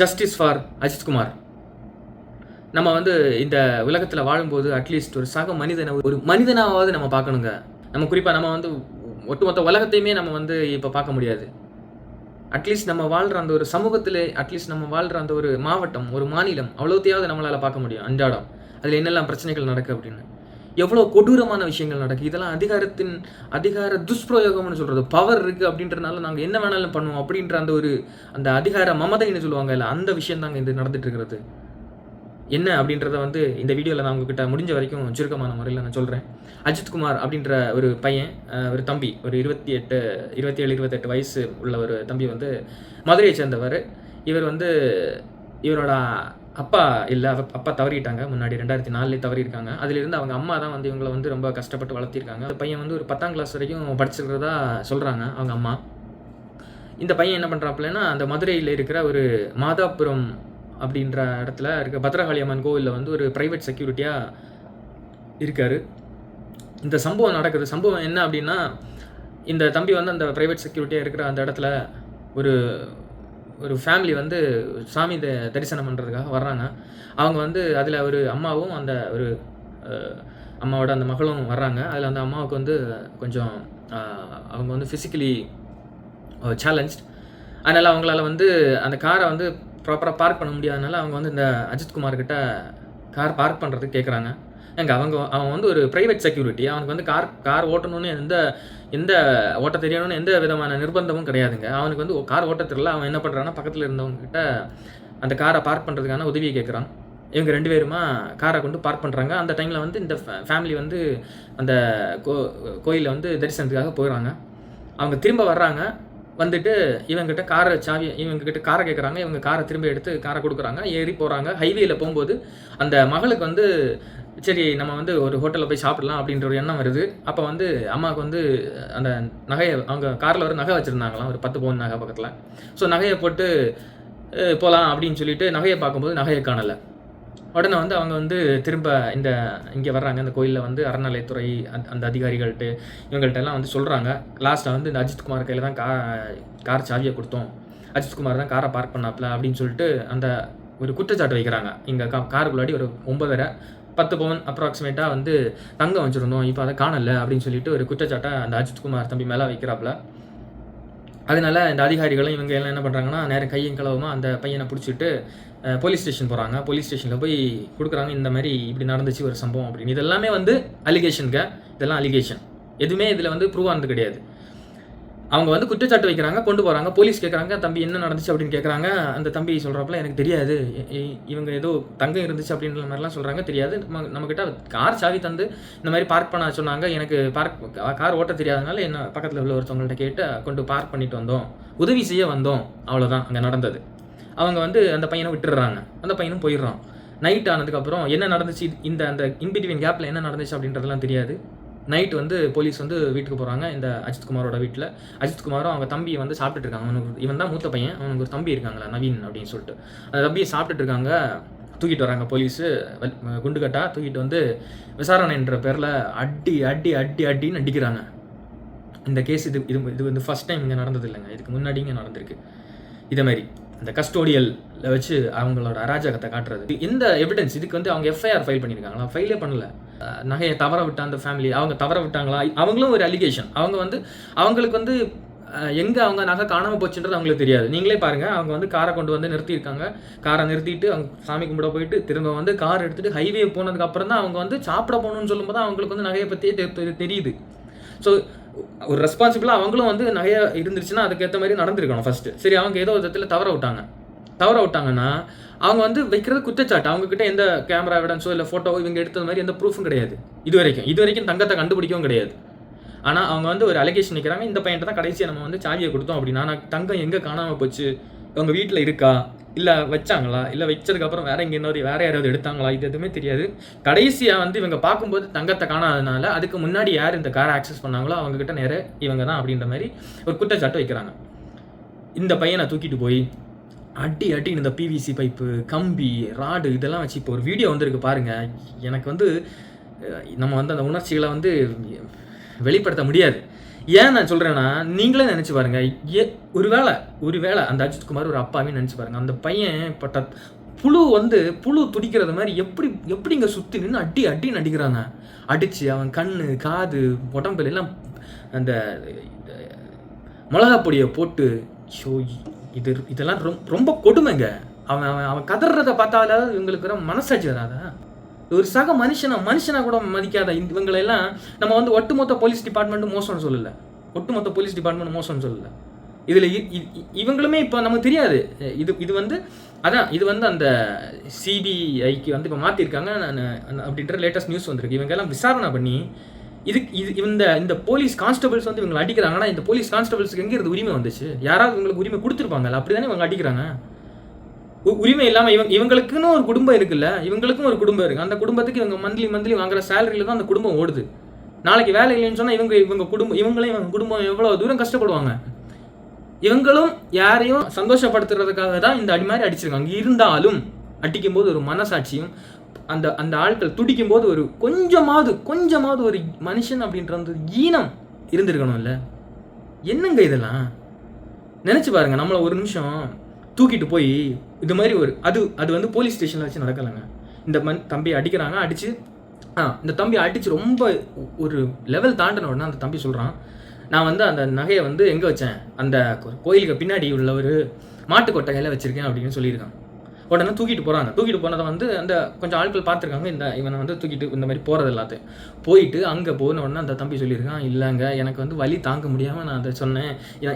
Justice for Ajithkumar நம்ம வந்து இந்த உலகத்தில் வாழும்போது அட்லீஸ்ட் ஒரு சக மனிதனை ஒரு மனிதனாவது நம்ம பார்க்கணுங்க. நம்ம குறிப்பாக நம்ம வந்து ஒட்டுமொத்த உலகத்தையுமே நம்ம வந்து இப்போ பார்க்க முடியாது. அட்லீஸ்ட் நம்ம வாழ்கிற அந்த ஒரு சமூகத்தில் அட்லீஸ்ட் நம்ம வாழ்கிற அந்த ஒரு மாவட்டம் ஒரு மாநிலம் அவ்வளோத்தையாவது நம்மளால் பார்க்க முடியும் அன்றாடம். அதில் என்னெல்லாம் பிரச்சனைகள் நடக்கு அப்படின்னு. எவ்வளோ கொடூரமான விஷயங்கள் நடக்குது இதெல்லாம் அதிகாரத்தின் அதிகார துஷ்பிரயோகம்னு சொல்கிறது பவர் இருக்குது அப்படின்றனால நாங்கள் என்ன வேணாலும் பண்ணுவோம் அப்படின்ற அந்த ஒரு அந்த அதிகார மமதைன்னு சொல்லுவாங்க இல்லை அந்த விஷயம் தாங்க இது நடந்துட்டு இருக்கிறது. என்ன அப்படின்றத வந்து இந்த வீடியோவில் நான் உங்ககிட்ட முடிஞ்ச வரைக்கும் சுருக்கமான முறையில் நான் சொல்கிறேன் அஜித்குமார் அப்படின்ற ஒரு பையன் ஒரு தம்பி ஒரு இருபத்தி எட்டு இருபத்தி ஏழு இருபத்தெட்டு வயசு உள்ள ஒரு தம்பி வந்து மதுரையை சேர்ந்தவர். இவர் வந்து இவரோட அப்பா இல்லை அப்பா தவறிட்டாங்க. முன்னாடி ரெண்டாயிரத்தி நாலுலேயே தவறியிருக்காங்க. அதிலிருந்து அவங்க அம்மா தான் வந்து இவங்களை வந்து ரொம்ப கஷ்டப்பட்டு வளர்த்திருக்காங்க. அந்த பையன் வந்து ஒரு பத்தாம் கிளாஸ் வரைக்கும் படிச்சிருக்கிறதா சொல்கிறாங்க அவங்க அம்மா. இந்த பையன் என்ன பண்ணுறாப்புலன்னா அந்த மதுரையில் இருக்கிற ஒரு மாதாபுரம் அப்படின்ற இடத்துல இருக்க பத்ரகாளி அம்மன் கோவிலில் வந்து ஒரு ப்ரைவேட் செக்யூரிட்டியாக இருக்கார். இந்த சம்பவம் நடக்குது. சம்பவம் என்ன அப்படின்னா இந்த தம்பி வந்து அந்த ப்ரைவேட் செக்யூரிட்டியாக இருக்கிற அந்த இடத்துல ஒரு ஒரு ஃபேமிலி வந்து சாமி த தரிசனம் பண்ணுறதுக்காக வர்றாங்க. அவங்க வந்து அதில் ஒரு அம்மாவும் அந்த ஒரு அம்மாவோட அந்த மகளும் வர்றாங்க. அதில் அந்த அம்மாவுக்கு வந்து கொஞ்சம் அவங்க வந்து ஃபிசிக்கலி சேலஞ்ச் அதனால் அவங்களால வந்து அந்த காரை வந்து ப்ராப்பராக பார்க் பண்ண முடியாதனால அவங்க வந்து இந்த அஜித்குமார் கிட்ட கார் பார்க் பண்ணுறதுக்கு கேட்குறாங்க எங்கள் அவங்க அவன் வந்து ஒரு ப்ரைவேட் செக்யூரிட்டி அவனுக்கு வந்து கார் கார் ஓட்டணும்னு எந்த எந்த ஓட்ட தெரியணும்னு எந்த விதமான நிர்பந்தமும் கிடையாதுங்க. அவனுக்கு வந்து கார் ஓட்ட தெரியல அவன் என்ன பண்ணுறான்னா பக்கத்தில் இருந்தவங்ககிட்ட அந்த காரை பார்க் பண்ணுறதுக்கான உதவியை கேட்குறான் இவங்க ரெண்டு பேருமா காரை கொண்டு பார்க் பண்ணுறாங்க அந்த டைமில் வந்து இந்த ஃபேமிலி வந்து அந்த கோ கோயிலில் வந்து தரிசனத்துக்காக போயிடறாங்க அவங்க திரும்ப வர்றாங்க. வந்துட்டு இவங்ககிட்ட காரை சாவி இவங்ககிட்ட காரை கேட்குறாங்க இவங்க காரை திரும்ப எடுத்து காரை கொடுக்குறாங்க. ஏறி போகிறாங்க ஹைவேயில் போகும்போது அந்த மகளுக்கு வந்து சரி நம்ம வந்து ஒரு ஹோட்டலில் போய் சாப்பிடலாம் அப்படின்ற ஒரு எண்ணம் வருது. அப்போ வந்து அம்மாவுக்கு வந்து அந்த நகையை அவங்க காரில் ஒரு நகை வச்சுருந்தாங்களாம் ஒரு பத்து பவுன் நகை பக்கத்தில். ஸோ நகையை போட்டு போகலாம் அப்படின்னு சொல்லிட்டு நகையை பார்க்கும்போது நகையை காணலை. உடனே வந்து அவங்க வந்து திரும்ப இந்த இங்கே வர்றாங்க இந்த கோயிலில் வந்து அறநிலையத்துறை அந்த அந்த அதிகாரிகள்கிட்ட இவங்கள்ட்ட எல்லாம் வந்து சொல்கிறாங்க லாஸ்ட்டில் வந்து இந்த அஜித்குமார் கையில் தான் கா கார் சாவியை கொடுத்தோம். அஜித்குமார் தான் காரை பார்க் பண்ணாப்ல அப்படின்னு சொல்லிட்டு அந்த ஒரு குற்றச்சாட்டு வைக்கிறாங்க. இங்கே கா காருக்குள்ளாடி ஒரு ஒன்பதரை பத்து பவுன் அப்ராக்சிமேட்டாக வந்து தங்கம் வச்சுருந்தோம். இப்போ அதை காணலை அப்படின்னு சொல்லிட்டு ஒரு குற்றச்சாட்டை அந்த அஜித்குமார் தம்பி மேலே வைக்கிறாப்புல. அதனால இந்த அதிகாரிகளும் இவங்க எல்லாம் என்ன பண்ணுறாங்கன்னா நேரம் கையும் களவுமா அந்த பையனை பிடிச்சிட்டு போலீஸ் ஸ்டேஷன் போகிறாங்க போலீஸ் ஸ்டேஷனில் போய் கொடுக்குறாங்க இந்த மாதிரி இப்படி நடந்துச்சு ஒரு சம்பவம் அப்படின்னு. இதெல்லாமே வந்து அலிகேஷனுங்க இதெல்லாம் அலிகேஷன் எதுவுமே இதில் வந்து ப்ரூவ் ஆனது கிடையாது. அவங்க வந்து குற்றச்சாட்டு வைக்கிறாங்க கொண்டு போகிறாங்க போலீஸ் கேட்குறாங்க தம்பி என்ன நடந்துச்சு? அப்படின்னு கேட்குறாங்க அந்த தம்பி சொல்கிறப்பல எனக்கு தெரியாது. இவங்க ஏதோ தங்கம் இருந்துச்சு அப்படின்ற மாதிரிலாம் சொல்கிறாங்க தெரியாது. நம்ம நம்மக்கிட்ட கார் சாவி தந்து இந்த மாதிரி பார்க் பண்ண சொன்னாங்க. எனக்கு பார்க் கார் ஓட்ட தெரியாதனால என்ன பக்கத்தில் உள்ள ஒருத்தவங்கள்ட்ட கேட்டு கொண்டு பார்க் பண்ணிட்டு வந்தோம். உதவி செய்ய வந்தோம். அவ்வளோதான் அங்கே நடந்தது. அவங்க வந்து அந்த பையனை விட்டுடுறாங்க. அந்த பையனும் போயிடுறான். நைட் ஆனதுக்கப்புறம் என்ன நடந்துச்சு? இந்த அந்த இன்பிட்வீன் கேப்பில் என்ன நடந்துச்சு அப்படின்றதெல்லாம் தெரியாது. நைட் வந்து போலீஸ் வந்து வீட்டுக்கு போகிறாங்க இந்த அஜித்குமாரோட வீட்டில் அஜித்குமாரும் அவங்க தம்பி வந்து சாப்பிட்டுட்டு இருக்காங்க. அவனுக்கு இவன் தான் மூத்த பையன். அவனுக்கு ஒரு தம்பி இருக்காங்களா நவீன் அப்படின்னு சொல்லிட்டு. அந்த தம்பியை சாப்பிட்டுட்டு இருக்காங்க. தூக்கிட்டு வராங்க போலீஸு. குண்டுகட்டா தூக்கிட்டு வந்து விசாரணைன்ற பேரில் அடி அடி அடி அடின்னு அடிக்கிறாங்க. இந்த கேஸ் இது இது இது வந்து ஃபஸ்ட் டைம் இங்கே நடந்தது இல்லைங்க. இதுக்கு முன்னாடி இங்கே நடந்திருக்கு. இதே மாதிரி இந்த கஸ்டோடியலில் வச்சு அவங்களோட அராஜகத்தை காட்டுறது. இந்த எவிடன்ஸ் இதுக்கு வந்து அவங்க எஃப்ஐஆர் ஃபைல் பண்ணியிருக்காங்களா ஃபைலே பண்ணல. நகையை தவற விட்ட அந்த ஃபேமிலி அவங்க தவற விட்டாங்களா? அவங்களும் ஒரு அலிகேஷன் அவங்க வந்து அவங்களுக்கு வந்து எங்கே அவங்க நகை காணாமல் போச்சுன்றது அவங்களுக்கு தெரியாது. நீங்களே பாருங்கள் அவங்க வந்து காரை கொண்டு வந்து நிறுத்தியிருக்காங்க. காரை நிறுத்திட்டு அவங்க சாமி கும்பிட போயிட்டு திரும்ப வந்து கார் எடுத்துகிட்டு ஹைவே போனதுக்கப்புறம் தான் அவங்க வந்து சாப்பிட போகணும்னு சொல்லும்போது தான் அவங்களுக்கு வந்து நகையை பற்றியே தெரியுது. ஸோ ஒரு ரெஸ்பான்சிபிளாக அவங்களும் வந்து நகையாக இருந்துருச்சுன்னா அதுக்கேற்ற மாதிரி நடந்திருக்கணும் ஃபஸ்ட்டு சரி அவங்க ஏதோ விதத்தில் தவற விட்டாங்க. தவற விட்டாங்கன்னா அவங்க வந்து வைக்கிறது குற்றச்சாட்டு. அவங்க கிட்ட எந்த கேமரா எவிடன்ஸோ இல்லை ஃபோட்டோவோ இவங்க எடுத்தது மாதிரி எந்த ப்ரூஃபும் கிடையாது. இது வரைக்கும். இது வரைக்கும் தங்கத்தை கண்டுபிடிக்கவும் கிடையாது. ஆனால் அவங்க வந்து ஒரு அலிகேஷன் நிற்கிறாங்க இந்த பையன்ட்ட தான் கடைசியாக நம்ம வந்து சாவியை கொடுத்தோம் அப்படின்னா நான் தங்கம் எங்கே காணாமல் போச்சு? அவங்க வீட்டில் இருக்கா? இல்லை வச்சாங்களா? இல்லை வச்சதுக்கப்புறம் வேற எங்கே இன்னொரு வேற யாராவது எடுத்தாங்களா? இது எதுவுமே தெரியாது. கடைசியாக வந்து இவங்க பார்க்கும்போது தங்கத்தை காணாதனால அதுக்கு முன்னாடி யார் இந்த காரை ஆக்சஸ் பண்ணாங்களோ அவங்க கிட்ட நேர இவங்க தான் அப்படின்ற மாதிரி ஒரு குற்றச்சாட்டு வைக்கிறாங்க. இந்த பையனை தூக்கிட்டு போய் அடி அடி இந்த பிவிசி பைப்பு கம்பி ராடு இதெல்லாம் வச்சு இப்போ ஒரு வீடியோ வந்திருக்கு பாருங்கள் எனக்கு வந்து நம்ம வந்து அந்த உணர்ச்சிகளை வந்து வெளிப்படுத்த முடியாது. ஏன் நான் சொல்கிறேன்னா நீங்களே நினச்சி பாருங்க. ஏ ஒரு வேளை ஒரு வேளை அந்த அஜித் குமார் ஒரு அப்பாவே நினச்சி பாருங்க. அந்த பையன் பட்ட புழு வந்து புழு துடிக்கிறது மாதிரி எப்படி எப்படி இங்கே சுற்றி நின்று அடி அடின்னு அடிக்கிறாங்க அடித்து அவன் கண் காது உடம்புல எல்லாம் அந்த மிளகா பொடியை போட்டு ஷோ இது இதெல்லாம் ரொம்ப ரொம்ப கொடுமைங்க. அவன் அவன் அவன் கதறத பார்த்தால இவங்களுக்கு வர மனசாட்சி வராதா? ஒரு சக மனுஷனா மனுஷனா கூட மதிக்காத இந்த இவங்களெல்லாம் நம்ம வந்து ஒட்டுமொத்த போலீஸ் டிபார்ட்மெண்ட் மோசம்னு சொல்லல. ஒட்டுமொத்த போலீஸ் டிபார்ட்மெண்ட் மோசம்னு சொல்லல. இதில் இவங்களுமே இப்போ நமக்கு தெரியாது. இது இது வந்து அதான் இது வந்து அந்த சிபிஐக்கு வந்து இப்போ மாற்றிருக்காங்க நான் அப்படின்ற லேட்டஸ்ட் நியூஸ் வந்திருக்கு. இவங்க எல்லாம் விசாரணை பண்ணி இதுக்கு இது இந்த இந்த போலீஸ் கான்ஸ்டபிள்ஸ் வந்து இவங்களை அடிக்கிறாங்கன்னா இந்த போலீஸ் கான்ஸ்டபிள்ஸ்க்கு எங்கே இருந்து உரிமை வந்துச்சு? யாராவது இவங்களுக்கு உரிமை கொடுத்துருப்பாங்கல்ல அப்படி தானே இவங்க அடிக்கிறாங்க? உ- உரிமை இல்லாமல் இவங்க இவங்களுக்குன்னு ஒரு குடும்பம் இருக்குல்ல இவங்களுக்கும் ஒரு குடும்பம் இருக்குது அந்த குடும்பத்துக்கு இவங்க மந்த்லி மந்த்லி வாங்குற சேலரியில் தான் அந்த குடும்பம் ஓடுது. நாளைக்கு வேலை இல்லைன்னு சொன்னால் இவங்க இவங்க குடும்பம் இவங்களே இவங்க குடும்பம் எவ்வளோ தூரம் கஷ்டப்படுவாங்க? இவங்களும் யாரையும் சந்தோஷப்படுத்துறதுக்காக தான் இந்த அடி மாதிரி அடிச்சிருக்காங்க. இருந்தாலும் அடிக்கும்போது ஒரு மனசாட்சியும் அந்த அந்த ஆட்கள் துடிக்கும் போது ஒரு கொஞ்சமாவது கொஞ்சமாவது ஒரு மனுஷன் அப்படின்ற அந்த ஈனம் இருந்திருக்கணும்ல? என்னங்க இதெல்லாம்? நினச்சி பாருங்க நம்மளை ஒரு நிமிஷம் தூக்கிட்டு போய் இது மாதிரி ஒரு அது அது வந்து போலீஸ் ஸ்டேஷனில் வச்சு நடக்கலைங்க. இந்த மண் தம்பி அடிக்கிறாங்க அடித்து ஆ இந்த தம்பி அடித்து ரொம்ப ஒரு லெவல் தாண்டின உடனே அந்த தம்பி சொல்கிறான் நான் வந்து அந்த நகையை வந்து எங்கே வச்சேன்? அந்த கோயிலுக்கு பின்னாடி உள்ள ஒரு மாட்டுக்கொட்டகையில் வச்சுருக்கேன் அப்படின்னு சொல்லியிருக்கான். உடனே தூக்கிட்டு போகிறாங்க தூக்கிட்டு போனதை வந்து அந்த கொஞ்சம் ஆட்கள் பார்த்துருக்காங்க. இந்த இவனை வந்து தூக்கிட்டு இந்த மாதிரி போகிறது எல்லாத்தையும். போயிட்டு அங்கே போன உடனே அந்த தம்பி சொல்லியிருக்கான் இல்லைங்க எனக்கு வந்து வலி தாங்க முடியாமல் நான் அதை சொன்னேன்.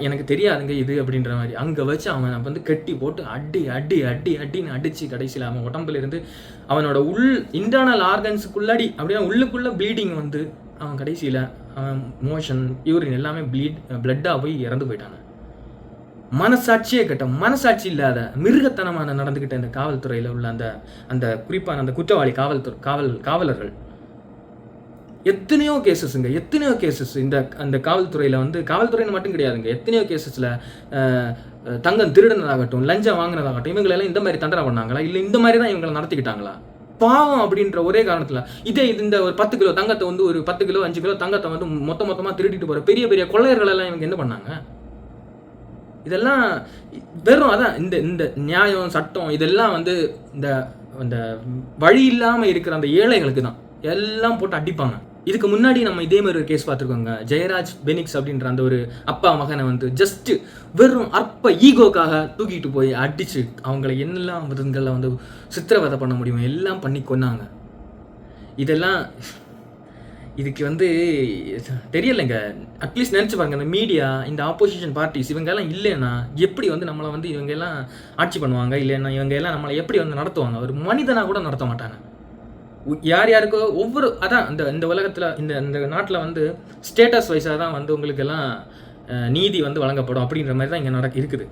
எனக்கு தெரியாதுங்க இது அப்படின்ற மாதிரி. அங்கே வச்சு அவனை வந்து கட்டி போட்டு அடி அடி அடி அடின்னு அடித்து கடைசியில் அவன் உடம்புல இருந்து அவனோட உள் இன்டர்னல் ஆர்கன்ஸுக்குள்ளாடி அப்படியே உள்ளுக்குள்ளே ப்ளீடிங் வந்து அவன் கடைசியில் அவன் மோஷன் யூரின் எல்லாமே ப்ளீட் பிளட்டாக போய் இறந்து போயிட்டாங்க. மனசாட்சியே கட்ட மனசாட்சி இல்லாத மிருகத்தனமான நடந்துக்கிட்ட இந்த காவல்துறையில் உள்ள அந்த அந்த குறிப்பான அந்த குற்றவாளி காவல்துறை காவல் காவலர்கள். எத்தனையோ கேசஸ்ங்க எத்தனையோ கேசஸ் இந்த அந்த காவல்துறையில் வந்து காவல்துறைன்னு மட்டும் கிடையாதுங்க. எத்தனையோ கேசஸில் தங்கம் திருடினதாகட்டும் லஞ்சம் வாங்கினதாகட்டும் இவங்களெல்லாம் இந்த மாதிரி தண்டனை பண்ணாங்களா? இல்லை இந்த மாதிரி தான் இவங்களை நடத்திக்கிட்டாங்களா? பாவம் அப்படின்ற ஒரே காரணத்தில். இதே இது இந்த ஒரு பத்து கிலோ தங்கத்தை வந்து ஒரு பத்து கிலோ அஞ்சு கிலோ தங்கத்தை வந்து மொத்த மொத்தமாக திருடிட்டு போகிற பெரிய பெரிய கொள்ளையர்கள் எல்லாம் இவங்க என்ன பண்ணாங்க? இதெல்லாம் வெறும் அதான் இந்த இந்த நியாயம் சட்டம் இதெல்லாம் வந்து இந்த அந்த வழி இல்லாமல் இருக்கிற அந்த ஏழைகளுக்கு தான். எல்லாம் போட்டு அடிப்பாங்க. இதுக்கு முன்னாடி நம்ம இதே மாதிரி ஒரு கேஸ் பார்த்துருக்கோங்க. ஜெயராஜ் பெனிக்ஸ் அப்படின்ற அந்த ஒரு அப்பா மகனை வந்து ஜஸ்ட் வெறும் அற்ப ஈகோக்காக தூக்கிட்டு போய் அடிச்சு அவங்கள என்னெல்லாம் விதங்களில் வந்து சித்திரவதை பண்ண முடியுமோ எல்லாம் பண்ணி கொன்னாங்க. இதெல்லாம் இதுக்கு வந்து தெரியலைங்க. அட்லீஸ்ட் நினச்சி பாருங்க இந்த மீடியா இந்த ஆப்போசிஷன் பார்ட்டிஸ் இவங்கெல்லாம் இல்லைன்னா எப்படி வந்து நம்மளை வந்து இவங்க எல்லாம் ஆட்சி பண்ணுவாங்க? இல்லைன்னா இவங்க எல்லாம் நம்மளை எப்படி வந்து நடத்துவாங்க? ஒரு மனிதனாக கூட நடத்த மாட்டாங்க. யார் யாருக்கோ ஒவ்வொரு அதான் இந்த இந்த உலகத்தில் இந்த இந்த நாட்டில் வந்து ஸ்டேட்டஸ் வைஸாக தான் வந்து உங்களுக்கு எல்லாம் நீதி வந்து வழங்கப்படும் அப்படின்ற மாதிரி தான் இங்கே நடக்க இருக்குது.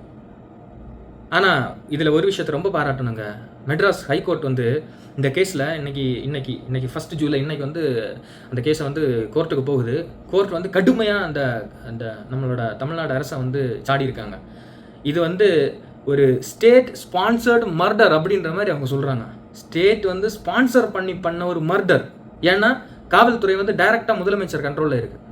ஆனால் இதில் ஒரு விஷயத்தை ரொம்ப பாராட்டணுங்க. மெட்ராஸ் ஹைகோர்ட் வந்து இந்த கேஸில் இன்னைக்கு இன்னைக்கு இன்னைக்கு ஃபர்ஸ்ட் ஜூலை இன்னைக்கு வந்து அந்த கேஸை வந்து கோர்ட்டுக்கு போகுது. கோர்ட் வந்து கடுமையாக அந்த அந்த நம்மளோட தமிழ்நாடு அரசை வந்து சாடி இருக்காங்க இது வந்து ஒரு ஸ்டேட் ஸ்பான்சர்டு மர்டர் அப்படின்ற மாதிரி அவங்க சொல்கிறாங்க ஸ்டேட் வந்து ஸ்பான்சர் பண்ணி பண்ண ஒரு மர்டர் ஏன்னா காவல்துறை வந்து டைரெக்டாக முதலமைச்சர் கண்ட்ரோலில் இருக்குது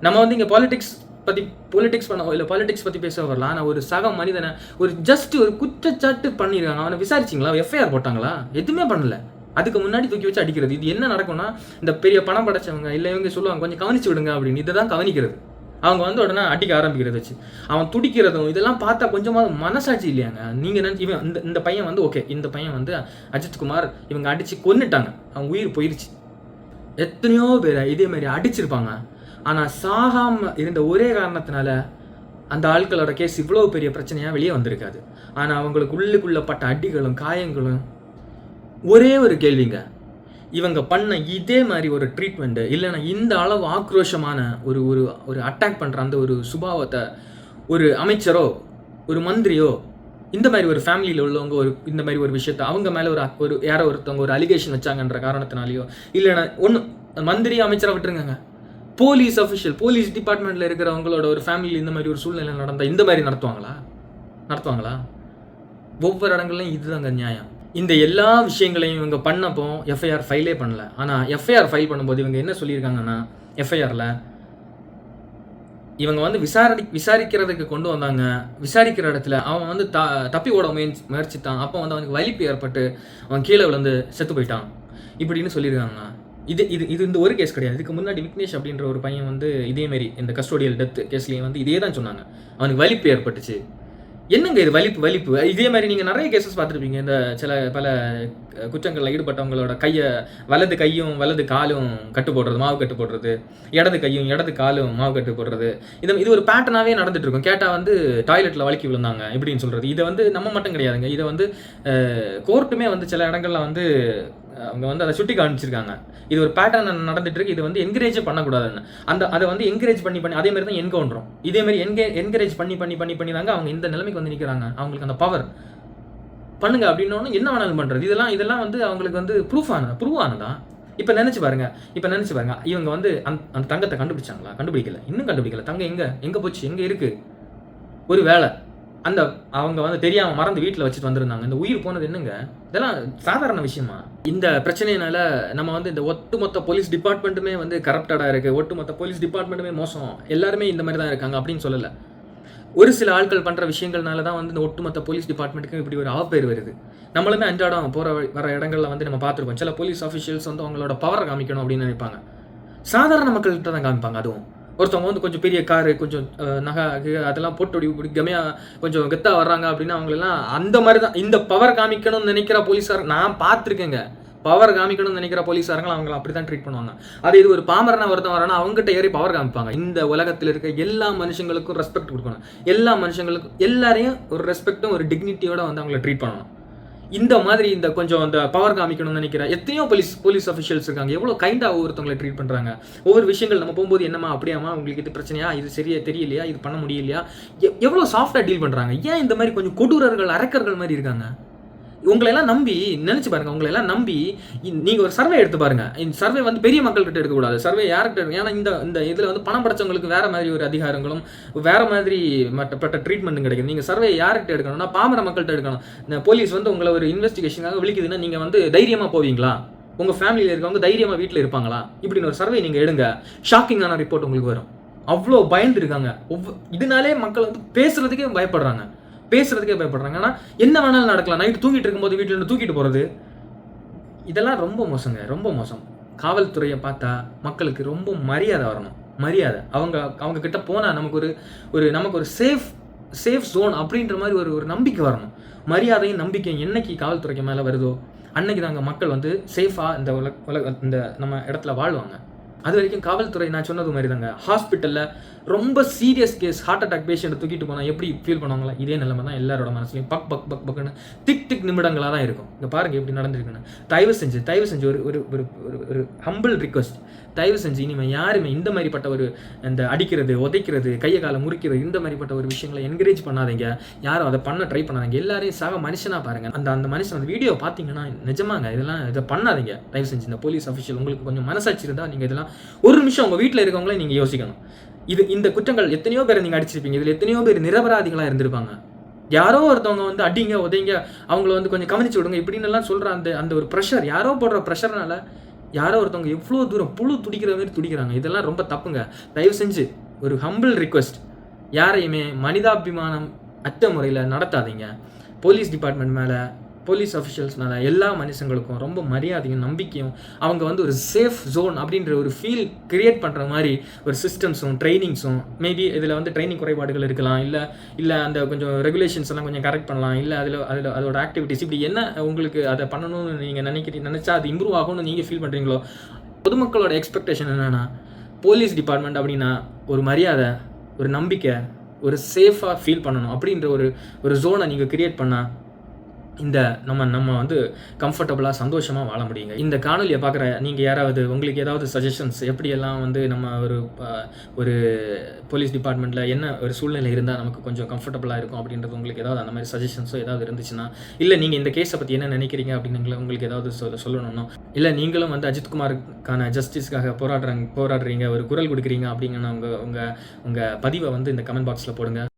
நம்ம வந்து இங்கே பாலிடிக்ஸ் பற்றி பொலிட்டிக்ஸ் பண்ண இல்லை பாலிடிக்ஸ் பற்றி பேச வரலாம் ஆனால் ஒரு சக மனிதனை ஒரு ஜஸ்ட் ஒரு குற்றச்சாட்டு பண்ணியிருக்காங்க அவனை விசாரிச்சிங்களா? எஃப்ஐஆர் போட்டாங்களா? எதுவுமே பண்ணல. அதுக்கு முன்னாடி தூக்கி வச்சு அடிக்கிறது. இது என்ன நடக்கும்னா இந்த பெரிய பணம் படைச்சவங்க இல்லை இவங்க சொல்லுவாங்க கொஞ்சம் கவனிச்சு விடுங்க அப்படின்னு. இதை தான் கவனிக்கிறது. அவங்க வந்து உடனே அடிக்க ஆரம்பிக்கிறது வச்சு. அவன் துடிக்கிறதும் இதெல்லாம் பார்த்தா கொஞ்சமாவது மனசாட்சி இல்லையாங்க? நீங்கள் நினச்சி இவன் இந்த இந்த பையன் வந்து ஓகே இந்த பையன் வந்து அஜித் குமார் இவங்க அடித்து கொன்னுட்டாங்க. அவன் உயிர் போயிருச்சு. எத்தனையோ பேரை இதே மாதிரி அடிச்சிருப்பாங்க. ஆனால் சாகாமல் இருந்த ஒரே காரணத்தினால அந்த ஆட்களோட கேஸ் இவ்வளோ பெரிய பிரச்சனையாக வெளியே வந்திருக்காது. ஆனால் அவங்களுக்கு உள்ளுக்குள்ள பட்ட அடிகளும் காயங்களும் ஒரே ஒரு கேள்விங்க. இவங்க பண்ண இதே மாதிரி ஒரு ட்ரீட்மெண்ட்டு இல்லைன்னா இந்த அளவு ஆக்ரோஷமான ஒரு ஒரு ஒரு அட்டாக் பண்ணுற அந்த ஒரு சுபாவத்தை ஒரு அமைச்சரோ ஒரு மந்திரியோ இந்த மாதிரி ஒரு ஃபேமிலியில் உள்ளவங்க ஒரு இந்த மாதிரி ஒரு விஷயத்த அவங்க மேலே ஒரு ஒரு யாரோ ஒருத்தவங்க ஒரு அலிகேஷன் வச்சாங்கன்ற காரணத்தினாலேயோ இல்லைன்னா ஒன்று மந்திரி அமைச்சரை விட்டுருங்க போலீஸ் அஃபிஷியல் போலீஸ் டிபார்ட்மெண்ட்டில் இருக்கிறவங்களோட ஒரு ஃபேமிலி இந்த மாதிரி ஒரு சூழ்நிலை நடந்தால் இந்த மாதிரி நடத்துவாங்களா? நடத்துவாங்களா? ஒவ்வொரு இடங்கள்லையும் இதுதாங்க நியாயம். இந்த எல்லா விஷயங்களையும் இவங்க பண்ணப்போ எஃப்ஐஆர் ஃபைலே பண்ணல. ஆனால் எஃப்ஐஆர் ஃபைல் பண்ணும்போது இவங்க என்ன சொல்லியிருக்காங்கன்னா எஃப்ஐஆரில் இவங்க வந்து விசாரணை விசாரிக்கிறதுக்கு கொண்டு வந்தாங்க. விசாரிக்கிற இடத்துல அவன் வந்து த தப்பி ஓட முயற்சி முயற்சித்தான். அப்போ வந்து அவனுக்கு வலிப்பு ஏற்பட்டு அவன் கீழே விழுந்து செத்து போயிட்டான். இப்படின்னு சொல்லியிருக்காங்க இது இது இது இந்த ஒரு கேஸ் கிடையாது. இதுக்கு முன்னாடி விக்னேஷ் அப்படின்ற ஒரு பையன் வந்து இதேமாரி இந்த கஸ்டோடியல் டெத் கேஸ்லேயும் வந்து இதே தான் சொன்னாங்க. அவனுக்கு வலிப்பு ஏற்பட்டுச்சு. என்னங்க இது வலிப்பு வலிப்பு? இதே மாதிரி நீங்கள் நிறைய கேசஸ் பார்த்துருப்பீங்க. இந்த சில பல குற்றங்களில் ஈடுபட்டவங்களோட கையை வலது கையும் வலது காலும் கட்டு போடுறது மாவு கட்டு போடுறது இடது கையும் இடது காலும் மாவு கட்டு போடுறது. இது இது ஒரு பேட்டர்னாகவே நடந்துட்டு இருக்கும். கேட்டால் வந்து டாய்லெட்டில் வலிக்கி விழுந்தாங்க இப்படின்னு சொல்கிறது இதை வந்து நம்ம மட்டும் கிடையாதுங்க. இதை வந்து கோர்ட்டுமே வந்து சில இடங்களில் வந்து அவங்க வந்து அதை சுட்டி காமிச்சிருக்காங்க. இது ஒரு பேட்டர்ன் நடந்துட்டு இருக்கு இது வந்து என்கரேஜ் பண்ணக்கூடாதுன்னு. அந்த அதை வந்து என்கரேஜ் பண்ணி பண்ணி அதே மாதிரி தான் என்கவுண்டரும் இதே மாதிரி என்கே என்கரேஜ் பண்ணி பண்ணி பண்ணி பண்ணி தாங்க அவங்க இந்த நிலைமைக்கு வந்து நிற்கிறாங்க அவங்களுக்கு அந்த பவர் பண்ணுங்க அப்படின்னோன்னு என்ன வேணாலும் பண்றது. இதெல்லாம் இதெல்லாம் வந்து அவங்களுக்கு வந்து ப்ரூஃப் ஆனது? ப்ரூவ் ஆனதா? இப்போ நினைச்சு பாருங்க. இப்போ நினைச்சு பாருங்க. இவங்க வந்து அந்த அந்த தங்கத்தை கண்டுபிடிச்சாங்களா? கண்டுபிடிக்கல. இன்னும் கண்டுபிடிக்கல. தங்கம் எங்க? எங்க போச்சு? எங்க இருக்கு? ஒரு வேலை அந்த அவங்க வந்து தெரியாமல் மறந்து வீட்டில் வச்சுட்டு வந்திருந்தாங்க. இந்த உயிர் போனது என்னங்க? இதெல்லாம் சாதாரண விஷயமா? இந்த பிரச்சனையினால நம்ம வந்து இந்த ஒட்டுமொத்த போலீஸ் டிபார்ட்மெண்ட்டுமே வந்து கரப்டடாக இருக்குது ஒட்டுமொத்த போலீஸ் டிபார்ட்மெண்ட்டுமே மோசம். எல்லாருமே இந்த மாதிரி தான் இருக்காங்க அப்படின்னு சொல்லலை. ஒரு சில ஆட்கள் பண்ணுற விஷயங்கள்னால தான் வந்து இந்த ஒட்டுமொத்த போலீஸ் டிபார்ட்மெண்ட்டுக்கும் இப்படி ஒரு ஆப்பேர் வருது. நம்மளுமே அன்றாடம் போகிற வர இடங்கள்ல வந்து நம்ம பார்த்துருப்போம். சில போலீஸ் ஆஃபீஷியல்ஸ் வந்து அவங்களோட பவரை காமிக்கணும் அப்படின்னு நினைப்பாங்க. சாதாரண மக்கள்கிட்ட தான் காமிப்பாங்க அதுவும். ஒருத்தவங்க வந்து கொஞ்சம் பெரிய காரு கொஞ்சம் நகை அதெல்லாம் போட்டு இப்படி கம்மியாக கொஞ்சம் கெத்தாக வர்றாங்க அப்படின்னா அவங்களெல்லாம் அந்த மாதிரி தான் இந்த பவர் காமிக்கணும்னு நினைக்கிற போலீஸார் நான் பார்த்துருக்கேங்க. பவர் காமிக்கணும்னு நினைக்கிற போலீஸாரங்களை அவங்கள அப்படி தான் ட்ரீட் பண்ணுவாங்க. அது இது ஒரு பாமரனா ஒருத்தன் வரானா அவங்ககிட்ட ஏறி பவர் காமிப்பாங்க. இந்த உலகத்தில் இருக்க எல்லா மனுஷங்களுக்கும் ரெஸ்பெக்ட் கொடுக்கணும். எல்லா மனுஷங்களுக்கும் எல்லாரையும் ஒரு ரெஸ்பெக்டும் ஒரு டிக்னிட்டியோட வந்து அவங்கள ட்ரீட் பண்ணணும். இந்த மாதிரி இந்த கொஞ்சம் அந்த பவர் காமிக்கணும்னு நினைக்கிறேன். எத்தனையோ போலீஸ் போலீஸ் அஃபிஷியல்ஸ் இருக்காங்க. எவ்வளோ கைண்டாக ஒவ்வொருத்தவங்களை ட்ரீட் பண்ணுறாங்க ஒவ்வொரு விஷயங்கள் நம்ம போகும்போது என்னம்மா அப்படியாம்மா? உங்களுக்கு இது பிரச்சனையா? இது சரியா தெரியலையா? இது பண்ண முடியலையா? எ- எவ்வளோ சாஃப்டாக டீல் பண்ணுறாங்க ஏன் இந்த மாதிரி கொஞ்சம் கொடூரர்கள் அரக்கர்கள் மாதிரி இருக்காங்க? உங்களை எல்லாம் நம்பி நினைச்சு பாருங்க உங்களை எல்லாம் நம்பி நீங்கள் நீங்க ஒரு சர்வே எடுத்து பாருங்க. இந்த சர்வே வந்து பெரிய மக்கள் கிட்ட எடுக்கக்கூடாது. சர்வே யார்கிட்ட ஏன்னா இந்த இந்த இதுல வந்து பணம் படைச்சவங்களுக்கு வேற மாதிரி ஒரு அதிகாரங்களும் வேற மாதிரி மற்றப்பட்ட ட்ரீட்மெண்ட்டும் கிடைக்கும் நீங்க சர்வே யார்கிட்ட எடுக்கணும்னா பாமர மக்கள்கிட்ட எடுக்கணும். இந்த போலீஸ் வந்து உங்களை ஒரு இன்வெஸ்டிகேஷனாக விழிக்குதுன்னா நீங்க வந்து தைரியமா போவீங்களா? உங்க ஃபேமிலியில இருக்கவங்க தைரியமா வீட்டில் இருப்பாங்களா? இப்படின்னு ஒரு சர்வே நீங்க எடுங்க. ஷாக்கிங்கான ரிப்போர்ட் உங்களுக்கு வரும். அவ்வளோ பயந்துருக்காங்க. ஒவ்வொரு ஒவ்வொ- இதனாலே மக்கள் வந்து பேசுறதுக்கே பயப்படுறாங்க. பேசுறதுக்கே பயப்படுறாங்க. ஆனால் என்ன வேணாலும் நடக்கலாம். நைட்டு தூங்கிட்டு இருக்கும்போது வீட்டில் இருந்து தூக்கிட்டு போகிறது இதெல்லாம் ரொம்ப மோசங்க. ரொம்ப மோசம். காவல்துறையை பார்த்தா மக்களுக்கு ரொம்ப மரியாதை வரணும். மரியாதை. அவங்க அவங்க கிட்ட போனால் நமக்கு ஒரு ஒரு நமக்கு ஒரு சேஃப் சேஃப் ஜோன் அப்படின்ற மாதிரி ஒரு ஒரு நம்பிக்கை வரணும். மரியாதையும் நம்பிக்கையும் என்னைக்கு காவல்துறைக்கு மேலே வருதோ அன்னைக்கு தாங்க மக்கள் வந்து சேஃபாக இந்த உலக உலக இந்த நம்ம இடத்துல வாழ்வாங்க. அது வரைக்கும் காவல்துறை நான் சொன்னது மாதிரி தாங்க ஹாஸ்பிட்டலில் ரொம்ப சீரியஸ் கேஸ் ஹார்ட் அட்டாக் பேஷண்ட்டை தூக்கிட்டு போனால் எப்படி ஃபீல் பண்ணுவாங்களா? இதே நிலைமை தான் எல்லாரோட மனசுலையும். பக் பக் பக் பக்குன்னு திக் திக் நிமிடங்களாக தான் இருக்கும். இங்கே பாருங்க எப்படி நடந்திருக்குன்னு. தயவு செஞ்சு தயவு செஞ்சு ஒரு ஒரு ஒரு ஒரு ஒரு ஹம்பிள் ரிக்வஸ்ட் தயவு செஞ்சு இனிமேல் யாருமே இந்த மாதிரிப்பட்ட ஒரு இந்த அடிக்கிறது உதைக்கிறது கையை காலை முறிக்கிறது இந்த மாதிரிப்பட்ட ஒரு விஷயங்களை என்கரேஜ் பண்ணாதீங்க. யாரும் அதை பண்ண ட்ரை பண்ணாதீங்க. எல்லாரையும் சக மனுஷனா பாருங்கள் அந்த அந்த மனுஷன் அந்த வீடியோ பார்த்தீங்கன்னா நிஜமாங்க இதெல்லாம் இதை பண்ணாதீங்க. தயவு செஞ்சு இந்த போலீஸ் அஃபிஷியல் உங்களுக்கு கொஞ்சம் மனசாட்சி இருந்தால் நீங்கள் இதெல்லாம் ஒரு நிமிஷம் உங்கள் வீட்டில் இருக்கவங்களே நீங்கள் யோசிக்கணும். இது இந்த குற்றங்கள் எத்தனையோ பேர் நீங்கள் அடிச்சிருப்பீங்க. இதில் எத்தனையோ பேர் நிரபராதிகளாக இருந்திருப்பாங்க. யாரோ ஒருத்தவங்க வந்து அடிங்க உதைங்க அவங்கள வந்து கொஞ்சம் கவனிச்சு விடுங்க இப்படின்னு எல்லாம் சொல்கிற அந்த அந்த ஒரு ப்ரெஷர் யாரோ போடுற ப்ரெஷர்னால யாரோ ஒருத்தவங்க எவ்வளோ தூரம் புழு துடிக்கிற மாதிரி துடிக்கிறாங்க. இதெல்லாம் ரொம்ப தப்புங்க. தயவு செஞ்சு ஒரு ஹம்பிள் ரிக்வெஸ்ட் யாரையுமே மனிதாபிமானம் அற்ற முறையில் நடத்தாதீங்க. போலீஸ் டிபார்ட்மெண்ட் மேலே போலீஸ் அஃபிஷியல்ஸ்னால எல்லா மனுஷங்களுக்கும் ரொம்ப மரியாதையும் நம்பிக்கையும் அவங்க வந்து ஒரு சேஃப் ஜோன் அப்படின்ற ஒரு ஃபீல் கிரியேட் பண்ணுற மாதிரி ஒரு சிஸ்டம்ஸும் ட்ரைனிங்ஸும் மேபி இதில் வந்து ட்ரைனிங் குறைபாடுகள் இருக்கலாம் இல்லை இல்லை அந்த கொஞ்சம் ரெகுலேஷன்ஸ் எல்லாம் கொஞ்சம் கரெக்ட் பண்ணலாம் இல்லை அதில் அதில் அதோட ஆக்டிவிட்டிஸ் இப்படி என்ன உங்களுக்கு அதை பண்ணணும்னு நீங்கள் நினைக்கிறீங்க நினச்சா அது இம்ப்ரூவ் ஆகும்னு நீங்கள் ஃபீல் பண்ணுறீங்களோ பொதுமக்களோட எக்ஸ்பெக்டேஷன் என்னென்னா போலீஸ் டிபார்ட்மெண்ட் அப்படின்னா ஒரு மரியாதை ஒரு நம்பிக்கை ஒரு சேஃபாக ஃபீல் பண்ணணும் அப்படின்ற ஒரு ஒரு ஜோனை நீங்கள் கிரியேட் பண்ணால் இந்த நம்ம நம்ம வந்து கம்ஃபர்டபுளாக சந்தோஷமாக வாழ முடியுங்க. இந்த காணொலியை பார்க்குற நீங்கள் யாராவது உங்களுக்கு ஏதாவது சஜஷன்ஸ் எப்படியெல்லாம் வந்து நம்ம ஒரு ஒரு போலீஸ் டிபார்ட்மெண்ட்டில் என்ன ஒரு சூழ்நிலை இருந்தால் நமக்கு கொஞ்சம் கம்ஃபர்டபுளாக இருக்கும் அப்படின்றது உங்களுக்கு ஏதாவது அந்த மாதிரி சஜஷன்ஸோ ஏதாவது இருந்துச்சுன்னா இல்லை நீங்கள் இந்த கேஸை பற்றி என்ன நினைக்கிறீங்க அப்படின்னு உங்களுக்கு ஏதாவது சொல்ல சொல்லணும்னா இல்லை நீங்களும் வந்து அஜித்குமாருக்கான ஜஸ்டிஸ்க்காக போராடுறாங்க போராடுறீங்க ஒரு குரல் கொடுக்குறீங்க அப்படிங்கன்னா உங்கள் உங்கள் உங்கள் பதிவை வந்து இந்த கமெண்ட் பாக்ஸில் போடுங்க.